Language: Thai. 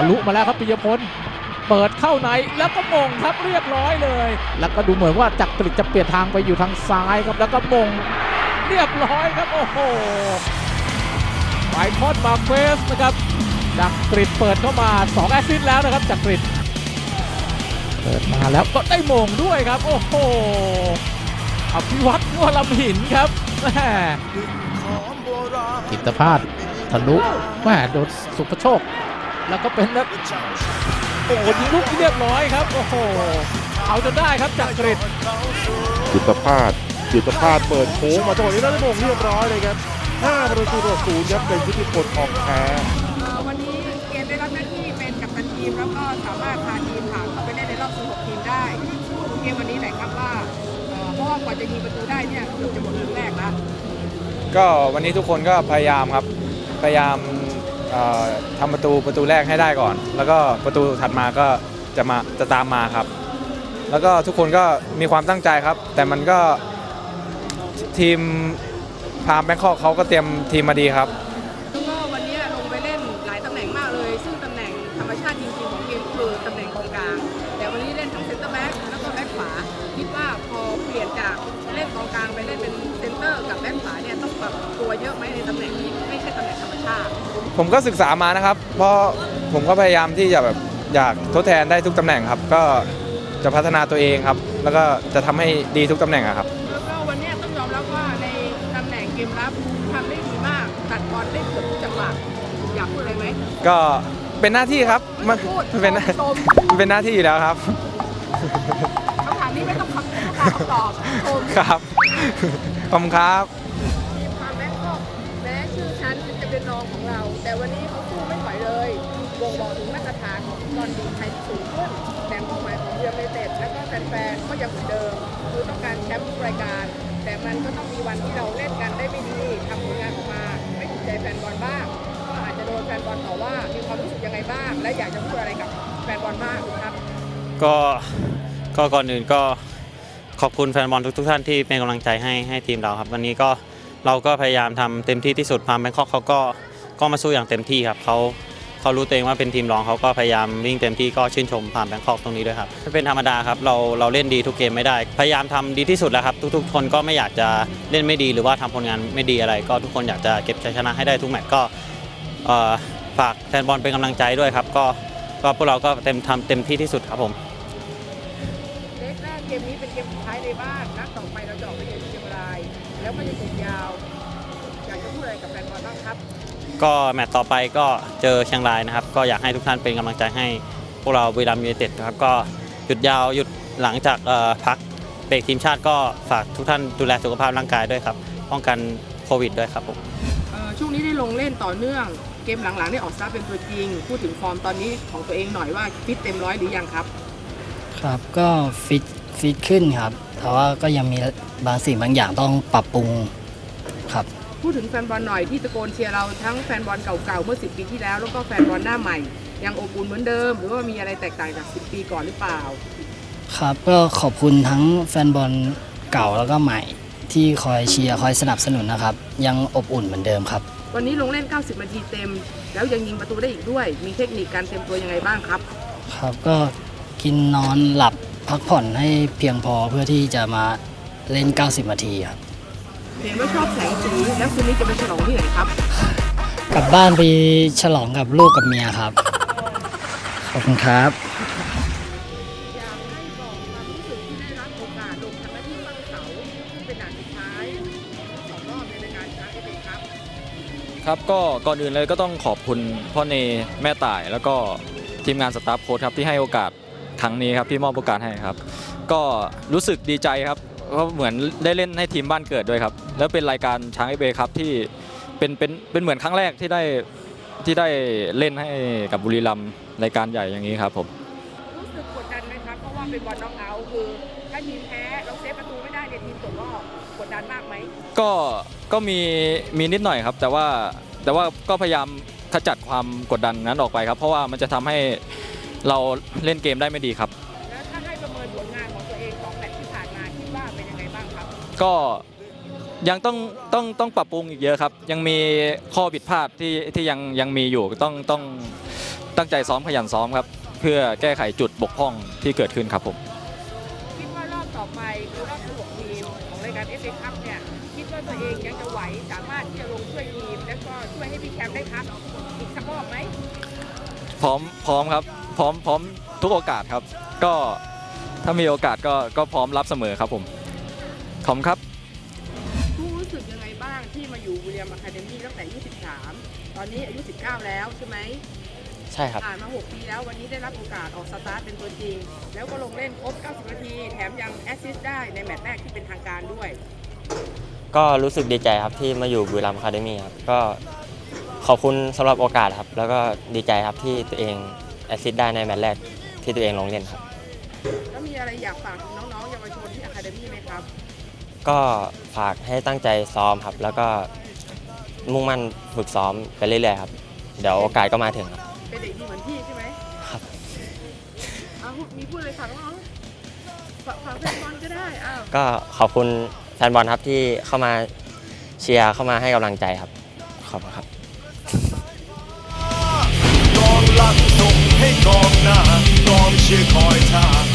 ทะลุมาแล้วครับปิยพลเปิดเข้าในแล้วก็มงครับเรียบร้อยเลย แล้วก็ดูเหมือนว่าจักริดจะเปลี่ยนทางไปอยู่ทางซ้ายครับแล้วก็มงเรียบร้อยครับโอ้โหไมคอนมาเฟสนะครับจักริดเปิดเข้ามา2แอสซิสต์แล้วนะครับจักริดเปิดมาแล้วก็ได้มงด้วยครับ โอ้โหอภิวัตงัวลำหินครับแม่กิตภาสทะลุแม่โดนสุภโชค แล้วก็เป็นแบบโอ้โหยิงลูกที่เรียบร้อยครับ โอ้โห เอาจนได้ครับจากกริดจิตรพาดจิตรพาดเปิดโค้งมาจังหวะนี้ได้มงเรียบร้อยเลยครับ5ประตูต่อศูนย์ครับเป็นยุทธิพลทองแท้เอ่อวันนี้เกมได้รับหน้าที่เป็นกัปตันทีมแล้วก็สามารถพาทีมผ่านเข้าไปเล่นในรอบ 16 ทีมได้พูดถึงเกมวันนี้หน่อยครับว่าเอ่อเพราะว่ากว่าจะยิงประตูได้เนี่ยเกือบจะหมดครึ่งแรกแล้วก็วันนี้ทุกคนก็พยายามครับพยายามเอ่อ ทำประตูประตูแรกให้ได้ก่อน แล้วก็ประตูถัดมาก็จะมาจะตามมาครับ แล้วก็ทุกคนก็มีความตั้งใจครับ แต่มันก็ทีมพามแบงคอกเขาก็เตรียมทีมมาดีครับแล้วก็วันนี้ลงไปเล่นหลายตำแหน่งมากเลย ซึ่งตำแหน่งธรรมชาติจริงๆของเกมคือตำแหน่งกองกลาง แต่วันนี้เล่นทั้งเซนเตอร์แบ็กแล้วก็แบ็กขวาคิดว่าพอเปลี่ยนจากเล่นกองกลางไปเล่นเป็นเซนเตอร์กับแบ็กขวาเนี่ยต้องปรับตัวเยอะไหมในตำแหน่งนี้ ผมก็ศึกษามานะครับ เพราะผมก็พยายามที่จะแบบอยากทดแทนได้ทุกตำแหน่งครับ ก็จะพัฒนาตัวเองครับ แล้วก็จะทำให้ดีทุกตำแหน่งอะครับ แล้วก็วันนี้ต้องยอมรับว่าในตำแหน่งเกมรับทำได้ดีมากตัดบอลได้เกือบทุกจังหวะอยากพูดอะไรไหมก็เป็นหน้าที่ครับมันพูดมันเป็นหน้าชมมันเป็นหน้าที่อยู่แล้วครับคำถามนี้ไม่ต้องคำไม่ต้องการคำตอบชม ครับขอบคุณครับ แต่วันนี้เขาสู้ไม่ไหวเลยบ่งบอกถึงมาตรฐานของฟุตบอลดีไทยที่สูงขึ้นแต่เป้าหมายของเรือเมเต็ดและก็แฟนๆก็ยังเหมือนเดิม คือต้องการแชมป์ทุกรายการ แต่มันก็ต้องมีวันที่เราเล่นกันได้ไม่ดีทำผลงานออกมาไม่ถูกใจแฟนบอลบ้างก็อาจจะโดนแฟนบอลต่อว่ามีความรู้สึกยังไงบ้าง และอยากจะพูดอะไรกับแฟนบอลบ้างครับ ก็ก็ก่อนอื่นก็ขอบคุณแฟนบอลทุกๆท่านที่เป็นกำลังใจให้ให้ทีมเราครับ วันนี้ก็เราก็พยายามทำเต็มที่ที่สุดพามแบงคอกเขาก็ ก็มาสู้อย่างเต็มที่ครับเขาเขารู้ตัวเองว่าเป็นทีมรองเขาก็พยายามวิ่งเต็มที่ก็ชื่นชมพามแบงคอกตรงนี้ด้วยครับเป็นธรรมดาครับเราเราเล่นดีทุกเกมไม่ได้ พยายามทำดีที่สุดแล้วครับ ทุกๆ คนก็ไม่อยากจะเล่นไม่ดีหรือว่าทำผลงานไม่ดีอะไร ก็ทุกคนอยากจะเก็บชัยชนะให้ได้ทุกแมตช์ก็ฝากแฟนบอลเป็นกำลังใจด้วยครับ ก็ก็พวกเราก็เต็มทำเต็มที่ที่สุดครับผมเล็กแรกเกมนี้เป็นเกมสุดท้ายในบ้านนัดต่อไปเราจะออกไปเยือนเชียงราย แล้วก็จะตกยาวอยากจะพูดอะไรกับแฟนบอลบ้างครับ ก็แมตต์ต่อไปก็เจอเชียงรายนะครับ ก็อยากให้ทุกท่านเป็นกำลังใจให้พวกเราบุรีรัมย์ยูไนเต็ดนะครับก็หยุดยาวหยุดหลังจากเอ่อพักเบรกทีมชาติก็ฝากทุกท่านดูแลสุขภาพร่างกายด้วยครับป้องกันโควิดด้วยครับผม เอ่อช่วงนี้ได้ลงเล่นต่อเนื่อง เกมหลังๆได้ออกสตาร์ทเป็นตัวจริง พูดถึงฟอร์มตอนนี้ของตัวเองหน่อยว่าฟิตเต็มร้อยหรือยังครับ ครับก็ฟิตฟิตขึ้นครับ แต่ว่าก็ยังมีบางสิ่งบางอย่างต้องปรับปรุงครับ พูดถึงแฟนบอลหน่อยที่ตะโกนเชียร์เราทั้งแฟนบอลเก่าๆเมื่อ 10 ปีที่แล้ว แล้วก็แฟนบอลหน้าใหม่ ยังอบอุ่นเหมือนเดิม หรือว่ามีอะไรแตกต่างจาก 10 ปีก่อนหรือเปล่า ครับก็ขอบคุณทั้งแฟนบอลเก่าแล้วก็ใหม่ ที่คอยเชียร์คอยสนับสนุนนะครับ ยังอบอุ่นเหมือนเดิมครับ วันนี้ลงเล่น 90 นาทีเต็ม แล้วยังยิงประตูได้อีกด้วย มีเทคนิคการเตรียมตัวยังไงบ้างครับ ครับก็กินนอนหลับพักผ่อนให้เพียงพอเพื่อที่จะมาเล่น 90 นาทีครับ เห็นว่าชอบแสงสีแล้วคืนนี้จะไปฉลองที่ไหนครับ กลับบ้านไปฉลองกับลูกกับเมียครับ ขอบคุณครับ อยากให้บอกความรู้สึกที่ได้รับโอกาสลงทำหน้าที่บ้างเสาซึ่งเป็นด่านสุดท้ายสองรอบในรายการช้างเอเปครับ ครับก็ก่อนอื่นเลยก็ต้องขอบคุณพ่อเนแม่ต่าย แล้วก็ทีมงานสตาฟโค้ชครับที่ให้โอกาสครั้งนี้ครับที่มอบโอกาสให้ครับ ก็รู้สึกดีใจครับ เพราะเหมือนได้เล่นให้ทีมบ้านเกิดด้วยครับ แล้วเป็นรายการช้างไอเบครับที่เป็นเป็นเป็นเหมือนครั้งแรกที่ได้ที่ได้เล่นให้กับบุรีรัมย์รายการใหญ่อย่างนี้ครับผม รู้สึกกดดันไหมครับ เพราะว่าเป็นบอลน็อกเอาท์คือ ถ้าทีมแพ้เราเซฟประตูไม่ได้เนี่ยทีมตกรอบกดดันมากไหมก็ก็มีมีนิดหน่อยครับ แต่ว่าแต่ว่าก็พยายามขจัดความกดดันนั้นออกไปครับ เพราะว่ามันจะทำให้เราเล่นเกมได้ไม่ดีครับ ก็ยังต้องต้องต้องปรับปรุงอีกเยอะครับ ยังมีข้อผิดพลาดที่ที่ยังยังมีอยู่ต้องต้องตั้งใจซ้อมขยันซ้อมครับ เพื่อแก้ไขจุดบกพร่องที่เกิดขึ้นครับผม คิดว่ารอบต่อไปคือรอบ16ทีมของรายการเอฟเอคัพเนี่ยคิดว่าตัวเองยังจะไหวสามารถที่จะลงช่วยทีม แล้วก็ช่วยให้พี่แคมป์ได้พักอีกสักรอบไหมพร้อมพร้อมครับ พร้อมพร้อมทุกโอกาสครับ ก็ถ้ามีโอกาสก็ก็พร้อมรับเสมอครับผม ขอบคุณครับผู้รู้สึกยังไงบ้างที่มาอยู่วิลเลียมอะคาเดมี่ตั้งแต่อายุ13ตอนนี้อายุ 19 แล้วใช่ไหมใช่ครับ ผ่านมา 6 ปีแล้ววันนี้ได้รับโอกาสออกสตาร์ทเป็นตัวจริง แล้วก็ลงเล่นครบ 90 นาที แถมยังแอสซิสต์ได้ในแมตช์แรกที่เป็นทางการด้วย ก็รู้สึกดีใจครับที่มาอยู่บุรีรัมย์คาเดมี่ครับ ก็ขอบคุณสำหรับโอกาสครับ แล้วก็ดีใจครับที่ตัวเองแอสซิสต์ได้ในแมตช์แรกที่ตัวเองลงเล่นครับ แล้วมีอะไรอยากฝากถึงน้องๆเยาวชนที่อะคาเดมี่ไหมครับ ก็ฝากให้ตั้งใจซ้อมครับ แล้วก็มุ่งมั่นฝึกซ้อมไปเรื่อยๆครับ เดี๋ยวโอกาสก็มาถึงครับ เป็นเด็กดีเหมือนพี่ใช่ไหมครับเอามีพูดอะไรฝากน้องๆฝากฝากแฟนบอลก็ได้อ้าวก็ขอบคุณแฟนบอลครับที่เข้ามาเชียร์เข้ามาให้กำลังใจครับ ขอบคุณครับ กองหลังส่งให้กองหน้ากองเชียร์คอยท่า